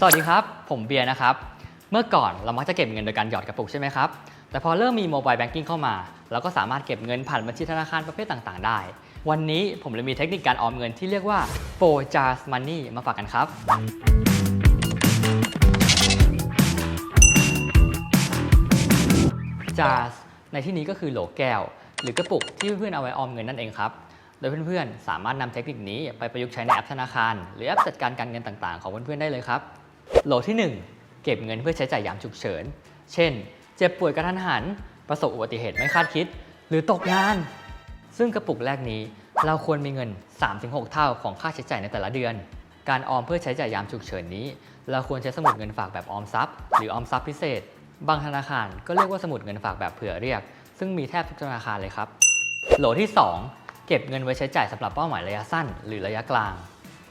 สวัสดีครับ ผมเบียร์นะครับ เมื่อก่อนเรามักจะเก็บเงินโดยการหยอดกระปุกใช่ไหมครับ แต่พอเริ่มมีโมบายแบงกิ้งเข้ามา เราก็สามารถเก็บเงินผ่านบัญชีธนาคารประเภทต่างๆ ได้ วันนี้ผมเลยมีเทคนิคการออมเงินที่เรียกว่า p o j a s Money มาฝากกันครับ จาสในที่นี้ก็คือโหลแก้ว หรือกระปุกที่เพื่อนๆเอาไว้ออมเงินนั่นเองครับโดยเพื่อนๆ สามารถนำเทคนิคนี้ไปประยุกต์ใช้ในแอปธนาคาร หรือแอปจัดการการเงินต่างๆ ของเพื่อนๆ ได้เลยครับ โหลที่ 1 เก็บเงินเพื่อใช้จ่ายยามฉุกเฉิน เช่น เจ็บป่วยกระทันหัน ประสบอุบัติเหตุไม่คาดคิด หรือตกงาน ซึ่งกระปุกแรกนี้ เราควรมีเงิน 3-6 เท่าของค่าใช้จ่ายในแต่ละเดือน การออมเพื่อใช้จ่ายยามฉุกเฉินนี้ เราควรใช้สมุดเงินฝากแบบออมทรัพย์ หรือออมทรัพย์พิเศษ บางธนาคารก็เรียกว่าสมุดเงินฝากแบบเผื่อเรียก ซึ่งมีแทบทุกธนาคารเลยครับ โหลที่ 2 เก็บเงินไว้ใช้จ่ายสำหรับเป้าหมายระยะสั้น หรือระยะกลาง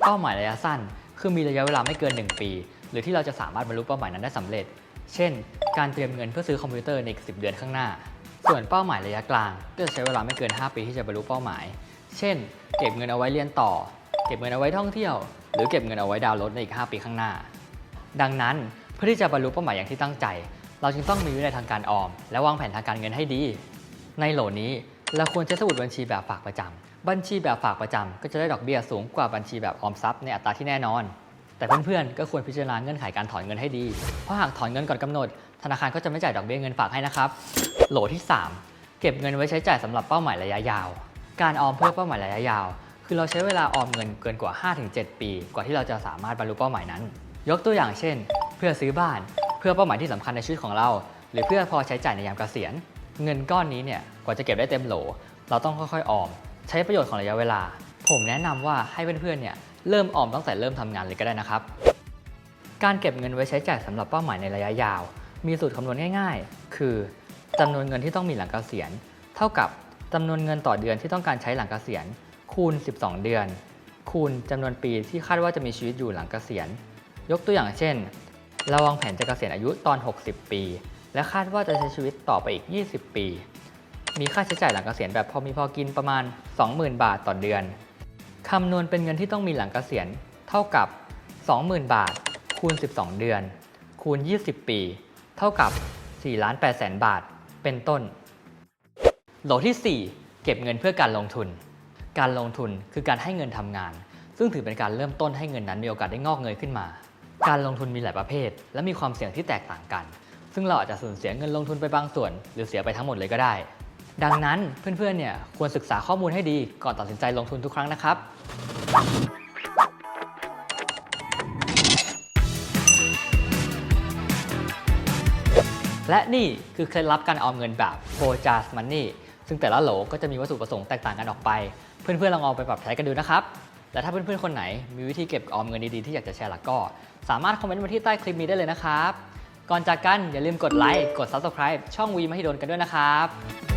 เป้าหมายระยะสั้น คือมีระยะเวลาไม่เกิน 1 ปี หรือที่เราจะสามารถบรรลุเป้าหมายนั้นได้สำเร็จ เช่น การเตรียมเงินเพื่อซื้อคอมพิวเตอร์ในอีก10 เดือนข้างหน้า ส่วนเป้าหมายระยะกลาง ก็จะใช้เวลาไม่เกิน 5 ปีที่จะบรรลุเป้าหมาย เช่น เก็บเงินเอาไว้เรียนต่อ เก็บเงินเอาไว้ท่องเที่ยว หรือเก็บเงินเอาไว้ดาวน์รถในอีก 5 ปีข้างหน้า ดังนั้นเพื่อที่จะบรรลุเป้าหมายอย่างที่ตั้งใจ เราจึงต้องมีวินัยทางการออม และวางแผนทางการเงินให้ดี ในโหลนี้เราควรใช้สมุดบัญชีแบบฝากประจำบัญชีแบบฝากประจำก็จะได้ดอกเบี้ยสูงกว่าบัญชีแบบออมทรัพย์ในอัตราที่แน่นอน แต่เพื่อนๆ ก็ควรพิจารณาเงื่อนไขการถอนเงินให้ดี เพราะหากถอนเงินก่อนกำหนด ธนาคารก็จะไม่จ่ายดอกเบี้ยเงินฝากให้นะครับ โหลที่ 3 เก็บเงินไว้ใช้จ่ายสำหรับเป้าหมายระยะยาว การออมเพื่อเป้าหมายระยะยาว คือเราใช้เวลาออมเงินเกินกว่า 5-7 ปี กว่าที่เราจะสามารถบรรลุเป้าหมายนั้น ยกตัวอย่างเช่น เพื่อซื้อบ้าน เพื่อเป้าหมายที่สำคัญในชีวิตของเรา หรือเพื่อพอใช้จ่ายในยามเกษียณ เงินก้อนนี้เนี่ยกว่าจะเก็บได้เต็มโหล เราต้องค่อยๆออม ใช้ประโยชน์ของระยะเวลา ผมแนะนำว่าให้เพื่อนๆเนี่ยเริ่มออมตั้งแต่เริ่มทำงานเลยก็ได้นะครับ การเก็บเงินไว้ใช้จ่ายสำหรับเป้าหมายในระยะยาว มีสูตรคำนวณง่าย ๆ คือจำนวนเงินที่ต้องมีหลังเกษียณ เท่ากับจำนวนเงินต่อเดือนที่ต้องการใช้หลังเกษียณ คูณ 12 เดือน คูณจำนวนปีที่คาดว่าจะมีชีวิตอยู่หลังเกษียณ ยกตัวอย่างเช่นเราวางแผนจะเกษียณอายุตอน 60 ปี และคาดว่าจะใช้ชีวิตต่อไปอีก 20 ปี มีค่าใช้จ่ายหลังเกษียณแบบพอมีพอกินประมาณ 20,000 บาทต่อเดือน คำนวณเป็นเงินที่ต้องมีหลังเกษียณเท่ากับ 20,000 บาท คูณ 12 เดือน คูณ 20 ปี เท่ากับ4ล้าน8แสนบาท เป็นต้น โหลที่ 4 เก็บเงินเพื่อการลงทุน การลงทุนคือการให้เงินทำงาน ซึ่งถือเป็นการเริ่มต้นให้เงินนั้นมีโอกาสได้งอกเงยขึ้นมา การลงทุนมีหลายประเภท และมีความเสี่ยงที่แตกต่างกัน ซึ่งเราอาจจะสูญเสียเงินลงทุนไปบางส่วน หรือเสียไปทั้งหมดเลยก็ได้ ดังนั้นเพื่อนๆเนี่ยควรศึกษาข้อมูลให้ดีก่อนตัดสินใจลงทุนทุกครั้งนะครับ และนี่คือเคล็ดลับการออมเงินแบบ f o j a s Money ซึ่งแต่ละโหลก็จะมีวัตถุประสงค์แตกต่างกันออกไป เพื่อนๆลองเอาไปปรับใช้กันดูนะครับและถ้าเพื่อนๆ คนไหนมีวิธีเก็บออมเงินดีๆ ที่อยากจะแชร์ละก็ สามารถคอมเมนต์มาที่ใต้คลิปนี้ได้เลยนะครับ ก่อนจากกันอย่าลืมกดไลค์ กด Subscribe ช่องวีมาให้โดนกันด้วยนะครับ